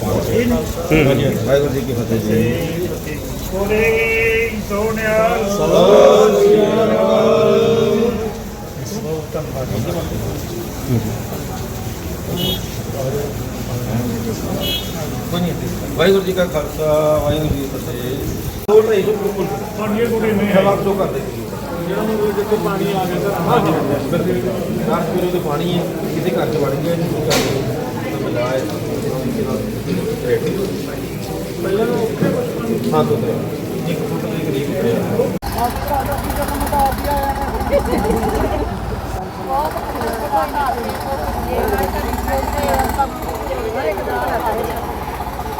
ਵਾਹਿਗੁਰੂ ਜੀ ਕੀ ਫਤਿਹ ਜੀ ਕੋਲੇ ਸੋਨਿਆ ਵਾਹਿਗੁਰੂ ਜੀ ਕਾ ਖਾਲਸਾ ਵਾਹਿਗੁਰੂ ਜੀ ਕੀ ਫਤਿਹ। ਹੋਰ ਨਹੀਂ ਜੋ ਬਿਲਕੁਲ। ਪਾਣੀ ਕੋਲੇ ਨਹੀਂ ਸਵਾਲ ਤੋਂ ਕਰਦੇ ਜਿਹੜਾ ਨੂੰ ਦੇਖੋ ਪਾਣੀ ਆ ਗਿਆ ਸਰ ਹਾਂ ਜੀ ਹਰ ਪੀਰੋ ਤੇ ਪਾਣੀ ਹੈ। ਕਿਤੇ ਘਰ ਚ ਵੜ ਗਿਆ। ਜੀ ਪਹਿਲਾਂ ਹਾਂ ਤੋਂ ਇੱਕ ਫੁੱਟ ਦੇ ਕਰੀਬ ਹੈ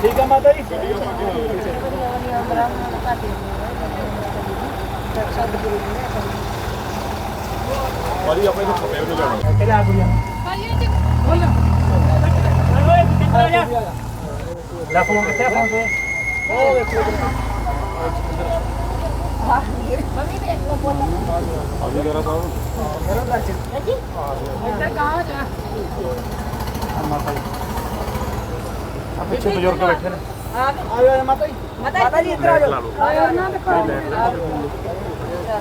ਠੀਕ ਹੈ ਮਾਤਾ ਜੀ ਕਿਹੜਾ ਆ ਗੁੜੀਆ ਲੈ ਫੋਨ ਕਿੱਥੇ ਆ ਫੋਨ ਤੇ ਉਹ ਵੇਖੋ ਪਿੱਛੇ ਬਜ਼ੁਰਗ ਬੈਠੇ ਨੇ ਆਇਓ ਆਇਓ ਮਾਤਾ ਜੀ। ਮਾਤਾ ਜੀ ਇੱਧਰ ਆਇਓ ਭਾਜੀ ਆ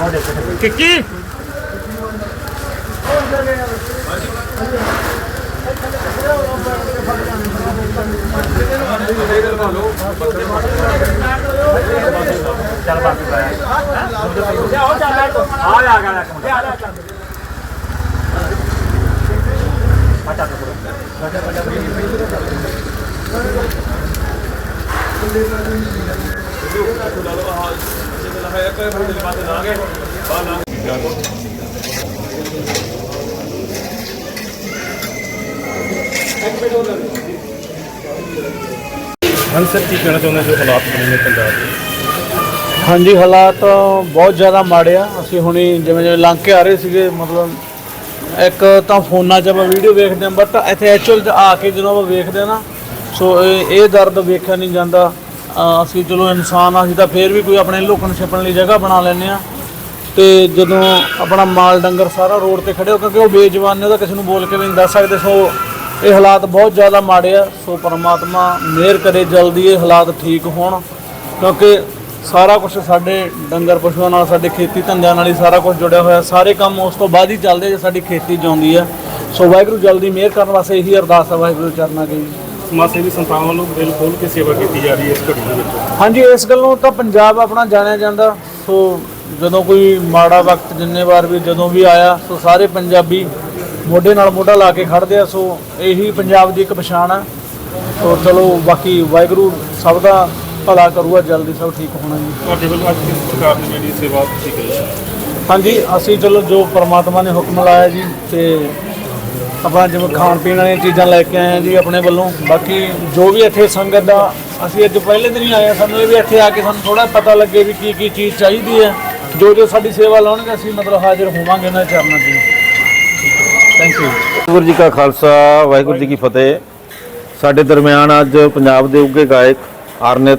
ਕਿੱਕੀ ਚੱਲ ਬਾਕੀ ਪਾਇਆ ਲਿਆਓ ਚੱਲ ਆ ਆ ਆ ਇੱਕ ਮਿੰਟ ਆ ਚੱਲ ਆ ਚੱਲ ਹਾਂ ਸਰ ਕੀ ਕਹਿਣਾ ਚਾਹੁੰਦੇ ਜੋ ਹਾਲਾਤ ਬਣੇ ਨੇ ਪੰਜਾਬ ਦੇ? ਹਾਂਜੀ ਹਾਲਾਤ ਬਹੁਤ ਜ਼ਿਆਦਾ ਮਾੜੇ ਆ। ਅਸੀਂ ਹੁਣੀ ਜਿਵੇਂ ਜਿਵੇਂ ਲੰਘ ਕੇ ਆ ਰਹੇ ਸੀਗੇ ਮਤਲਬ ਇੱਕ ਤਾਂ ਫੋਨਾਂ 'ਚ ਆਪਾਂ ਵੀਡੀਓ ਵੇਖਦੇ ਹਾਂ ਬਟ ਇੱਥੇ ਐਕਚੁਅਲ 'ਚ ਆ ਕੇ ਜਦੋਂ ਆਪਾਂ ਵੇਖਦੇ ਹਾਂ ਨਾ ਸੋ ਇਹ ਇਹ ਦਰਦ ਵੇਖਿਆ ਨਹੀਂ ਜਾਂਦਾ। ਅਸੀਂ ਚਲੋ ਇਨਸਾਨ ਆ, ਅਸੀਂ ਤਾਂ ਫੇਰ ਵੀ ਕੋਈ ਆਪਣੇ ਲੁਕਣ ਛਿਪਣ ਲਈ ਜਗ੍ਹਾ ਬਣਾ ਲੈਂਦੇ ਆ ਤੇ ਜਦੋਂ ਆਪਣਾ ਮਾਲ ਡੰਗਰ ਸਾਰਾ ਰੋਡ ਤੇ ਖੜੇ ਹੋ ਕਿਉਂਕਿ ਉਹ ਬੇਜਵਾਨ ਨੇ ਉਹਦਾ ਕਿਸੇ ਨੂੰ ਬੋਲ ਕੇ ਵੀ ਨਹੀਂ ਦੱਸ ਸਕਦੇ, ਸੋ ਇਹ ਹਾਲਾਤ ਬਹੁਤ ਜ਼ਿਆਦਾ ਮਾੜੇ ਆ। ਸੋ ਪਰਮਾਤਮਾ ਮਿਹਰ ਕਰੇ, ਜਲਦੀ ਇਹ ਹਾਲਾਤ ਠੀਕ ਹੋਣ, ਕਿਉਂਕਿ ਸਾਰਾ ਕੁਝ ਸਾਡੇ ਡੰਗਰ ਪਸ਼ੂਆਂ ਨਾਲ, ਸਾਡੇ ਖੇਤੀ ਧੰਦਿਆਂ ਨਾਲ ਹੀ ਸਾਰਾ ਕੁਝ ਜੁੜਿਆ ਹੋਇਆ। ਸਾਰੇ ਕੰਮ ਉਸ ਤੋਂ ਬਾਅਦ ਹੀ ਚੱਲਦੇ ਜੇ ਸਾਡੀ ਖੇਤੀ ਜਿਉਂਦੀ ਆ। ਸੋ ਵਾਹਿਗੁਰੂ ਜਲਦੀ ਮਿਹਰ ਕਰਨ ਵਾਸਤੇ ਇਹੀ ਅਰਦਾਸ ਆ, ਵਾਹਿਗੁਰੂ ਦੇ ਚਰਨਾਂ ਅੱਗੇ ਜੀ ਸਮਾਜ ਸੇਵੀ ਸੰਸਥਾਵਾਂ ਵੱਲੋਂ ਦਿਲ ਖੋਲ ਕੇ ਸੇਵਾ ਕੀਤੀ ਜਾ ਰਹੀ ਹੈ ਇਸ ਘੜੀ ਦੇ ਵਿੱਚ? ਹਾਂਜੀ ਇਸ ਗੱਲੋਂ ਤਾਂ ਪੰਜਾਬ ਆਪਣਾ ਜਾਣਿਆ ਜਾਂਦਾ। ਸੋ ਜਦੋਂ ਕੋਈ ਮਾੜਾ ਵਕਤ ਜਿੰਨੇ ਵਾਰ ਵੀ ਜਦੋਂ ਵੀ ਆਇਆ ਸੋ ਸਾਰੇ ਪੰਜਾਬੀ ਮੋਢੇ ਨਾਲ ਮੋਢਾ ਲਾ ਕੇ ਖੜਦੇ ਆ। ਸੋ ਇਹੀ ਪੰਜਾਬ ਦੀ ਇੱਕ ਪਛਾਣ ਆ। ਸੋ ਚਲੋ ਬਾਕੀ ਵਾਹਿਗੁਰੂ ਸਭ ਦਾ ਭਲਾ ਕਰੂਗਾ ਜਲਦੀ ਸਭ ਠੀਕ ਹੋਣਾ ਜੀ। ਤੁਹਾਡੇ ਵੱਲੋਂ ਅੱਜ ਕਿਸ ਪ੍ਰਕਾਰ ਦੀ ਜਿਹੜੀ ਸੇਵਾ ਕੀਤੀ ਗਈ? ਹੈ ਹਾਂਜੀ ਅਸੀਂ ਚਲੋ ਜੋ ਪ੍ਰਮਾਤਮਾ ਨੇ ਹੁਕਮ ਲਾਇਆ ਜੀ ਤੇ ਆਪਾਂ ਜਿਵੇਂ ਖਾਣ ਪੀਣ ਵਾਲੀਆਂ ਚੀਜ਼ਾਂ ਲੈ ਕੇ ਆਏ ਆ ਜੀ ਆਪਣੇ ਵੱਲੋਂ। ਬਾਕੀ ਜੋ ਵੀ ਇੱਥੇ ਸੰਗਤ ਦਾ, ਅਸੀਂ ਅੱਜ ਪਹਿਲੇ ਦਿਨ ਹੀ ਆਏ ਆ, ਸਾਨੂੰ ਇਹ ਵੀ ਇੱਥੇ ਆ ਕੇ ਸਾਨੂੰ ਥੋੜਾ ਪਤਾ ਲੱਗੇ ਵੀ ਕੀ ਕੀ ਚੀਜ਼ ਚਾਹੀਦੀ ਹੈ। ਜੋ ਜੋ ਸਾਡੀ ਸੇਵਾ ਲਾਉਣਗੇ, ਅਸੀਂ ਮਤਲਬ ਹਾਜ਼ਰ ਹੋਵਾਂਗੇ ਉਹਨਾਂ ਚਰਨਾਂ 'ਚ ਥੈਂਕ ਯੂ ਵਾਹਿਗੁਰੂ ਜੀ ਕਾ ਖਾਲਸਾ, ਵਾਹਿਗੁਰੂ ਜੀ ਕੀ ਫਤਿਹ। ਸਾਡੇ ਦਰਮਿਆਨ ਅੱਜ ਪੰਜਾਬ ਦੇ ਉੱਗੇ ਗਾਇਕ ਆਰਨਿਤ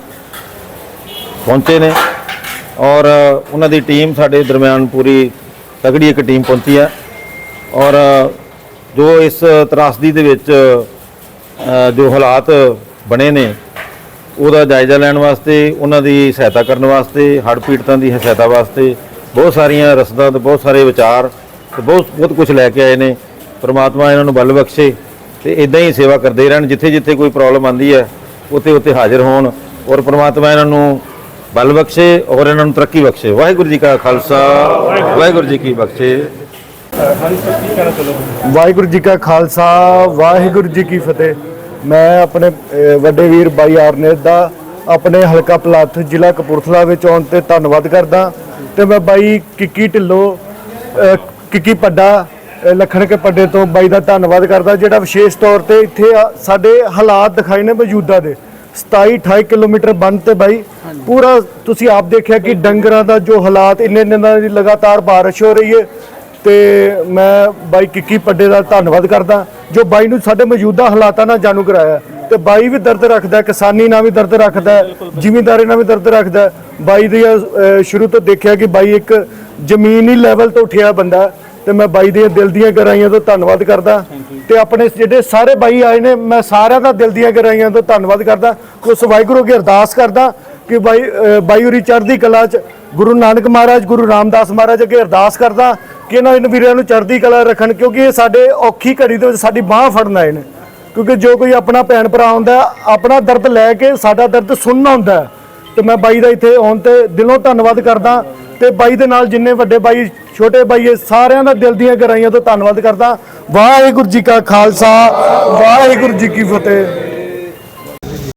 ਪਹੁੰਚੇ ਨੇ ਔਰ ਉਹਨਾਂ ਦੀ ਟੀਮ ਸਾਡੇ ਦਰਮਿਆਨ ਪੂਰੀ ਤਗੜੀ ਇੱਕ ਟੀਮ ਪਹੁੰਚੀ ਹੈ ਔਰ ਜੋ ਇਸ ਤਰਾਸਦੀ ਦੇ ਵਿੱਚ ਜੋ ਹਾਲਾਤ ਬਣੇ ਨੇ, ਉਹਦਾ ਜਾਇਜ਼ਾ ਲੈਣ ਵਾਸਤੇ, ਉਹਨਾਂ ਦੀ ਸਹਾਇਤਾ ਕਰਨ ਵਾਸਤੇ, ਹੜ੍ਹ ਪੀੜਤਾਂ ਦੀ ਸਹਾਇਤਾ ਵਾਸਤੇ, ਬਹੁਤ ਸਾਰੀਆਂ ਰਸਦਾਂ ਤੇ ਬਹੁਤ ਸਾਰੇ ਵਿਚਾਰ ਤੇ ਬਹੁਤ ਬਹੁਤ ਕੁਝ ਲੈ ਕੇ ਆਏ ਨੇ। ਪ੍ਰਮਾਤਮਾ ਇਹਨਾਂ ਨੂੰ ਬਲ ਬਖਸ਼ੇ ਤੇ ਇਦਾਂ ਹੀ ਸੇਵਾ ਕਰਦੇ ਰਹਿਣ ਜਿੱਥੇ ਜਿੱਥੇ ਕੋਈ ਪ੍ਰੋਬਲਮ ਆਂਦੀ ਹੈ ਉੱਥੇ ਉੱਥੇ ਹਾਜ਼ਰ ਹੋਣ ਔਰ ਪ੍ਰਮਾਤਮਾ ਇਹਨਾਂ ਨੂੰ ਬਲ ਬਖਸ਼ੇ ਔਰ ਇਹਨਾਂ ਨੂੰ ਤਰੱਕੀ ਬਖਸ਼ੇ। ਵਾਹਿਗੁਰੂ ਜੀ ਕਾ ਖਾਲਸਾ, ਵਾਹਿਗੁਰੂ ਜੀ ਕੀ ਬਖਸ਼ੇ। ਵਾਹਿਗੁਰੂ ਜੀ ਕਾ ਖਾਲਸਾ ਵਾਹਿਗੁਰੂ ਜੀ ਕੀ ਫਤਿਹ। ਮੈਂ ਆਪਣੇ ਵੱਡੇ ਵੀਰ ਬਾਈ ਆਰਨੇਤ ਦਾ ਆਪਣੇ ਹਲਕਾ ਪਲਾਥ ਜ਼ਿਲ੍ਹਾ ਕਪੂਰਥਲਾ ਵਿੱਚ ਆਉਣ ਤੇ ਧੰਨਵਾਦ ਕਰਦਾ। ਤੇ ਮੈਂ ਬਾਈ ਕਿੱਕੀ ਢਿੱਲੋਂ ਕਿੱਕੀ ਪੱਡਾ ਲਖਣ ਕੇ ਪੱਡੇ ਤੋਂ ਬਾਈ ਦਾ ਧੰਨਵਾਦ ਕਰਦਾ ਜਿਹੜਾ ਵਿਸ਼ੇਸ਼ ਤੌਰ ਤੇ ਇੱਥੇ ਸਾਡੇ ਹਾਲਾਤ ਦਿਖਾਏ ਨੇ ਮੌਜੂਦਾ ਦੇ। 27 28 ਕਿਲੋਮੀਟਰ ਬੰਨ ਤੇ ਬਾਈ ਪੂਰਾ ਤੁਸੀਂ ਆਪ ਦੇਖਿਆ ਕਿ ਡੰਗਰਾਂ ਦਾ ਜੋ ਹਾਲਾਤ ਇੰਨੇ ਦਿਨਾਂ ਦੀ ਲਗਾਤਾਰ ਬਾਰਿਸ਼ ਹੋ ਰਹੀ ਹੈ। ਤੇ ਮੈਂ ਬਾਈ ਕਿੱਕੀ ਪੱਡੇ ਦਾ ਧੰਨਵਾਦ ਕਰਦਾ ਜੋ ਬਾਈ ਨੂੰ ਸਾਡੇ ਮੌਜੂਦਾ ਹਾਲਾਤਾਂ ਨਾਲ ਜਾਣੂ ਕਰਾਇਆ। ਤੇ ਬਾਈ ਵੀ ਦਰਦ ਰੱਖਦਾ ਕਿਸਾਨੀ ਨਾਲ ਵੀ ਦਰਦ ਰੱਖਦਾ ਜ਼ਿਮੀਂਦਾਰੀ ਨਾਲ ਵੀ ਦਰਦ ਰੱਖਦਾ। ਬਾਈ ਦੀ ਸ਼ੁਰੂ ਤੋਂ ਦੇਖਿਆ ਕਿ ਬਾਈ ਇੱਕ ਜ਼ਮੀਨੀ ਲੈਵਲ ਤੋਂ ਉੱਠਿਆ ਬੰਦਾ ਤੇ ਮੈਂ ਬਾਈ ਦੀਆਂ ਦਿਲ ਦੀਆਂ ਗਹਿਰਾਈਆਂ ਤੋਂ ਧੰਨਵਾਦ ਕਰਦਾ। ਤੇ ਆਪਣੇ ਜਿਹੜੇ ਸਾਰੇ ਬਾਈ ਆਏ ਨੇ ਮੈਂ ਸਾਰਿਆਂ ਦਾ ਦਿਲ ਦੀਆਂ ਗਹਿਰਾਈਆਂ ਤੋਂ ਧੰਨਵਾਦ ਕਰਦਾ। ਉਸ ਵਾਹਿਗੁਰੂ ਅੱਗੇ ਅਰਦਾਸ ਕਰਦਾ ਕਿ ਬਾਈ ਬਾਈ ਹੋਰੀ ਚੜ੍ਹਦੀ ਕਲਾ ਚ ਗੁਰੂ ਨਾਨਕ ਮਹਾਰਾਜ ਗੁਰੂ ਰਾਮਦਾਸ ਮਹਾਰਾਜ ਅੱਗੇ ਅਰਦਾਸ ਕਰਦਾ ਕਿ ਇਹਨਾਂ ਇਹਨਾਂ ਵੀਰਾਂ ਨੂੰ ਚੜ੍ਹਦੀ ਕਲਾ ਰੱਖਣ, ਕਿਉਂਕਿ ਇਹ ਸਾਡੇ ਔਖੀ ਘੜੀ ਦੇ ਵਿੱਚ ਸਾਡੀ ਬਾਹ ਫੜਨ ਆਏ ਨੇ। ਕਿਉਂਕਿ ਜੋ ਕੋਈ ਆਪਣਾ ਭੈਣ ਭਰਾ ਹੁੰਦਾ, ਆਪਣਾ ਦਰਦ ਲੈ ਕੇ ਸਾਡਾ ਦਰਦ ਸੁਣਨਾ ਹੁੰਦਾ ਹੈ। ਤੇ ਮੈਂ ਬਾਈ ਦਾ ਇੱਥੇ ਆਉਣ ਤੇ ਦਿਲੋਂ ਧੰਨਵਾਦ ਕਰਦਾ ਤੇ ਬਾਈ ਦੇ ਨਾਲ ਜਿੰਨੇ ਵੱਡੇ ਬਾਈ, ਛੋਟੇ ਬਾਈ, ਇਹ ਸਾਰਿਆਂ ਦਾ ਦਿਲ ਦੀਆਂ ਗਹਿਰਾਈਆਂ ਤੋਂ ਧੰਨਵਾਦ ਕਰਦਾ। ਵਾਹਿਗੁਰੂ ਜੀ ਕਾ ਖਾਲਸਾ, ਵਾਹਿਗੁਰੂ ਜੀ ਕੀ ਫਤਿਹ।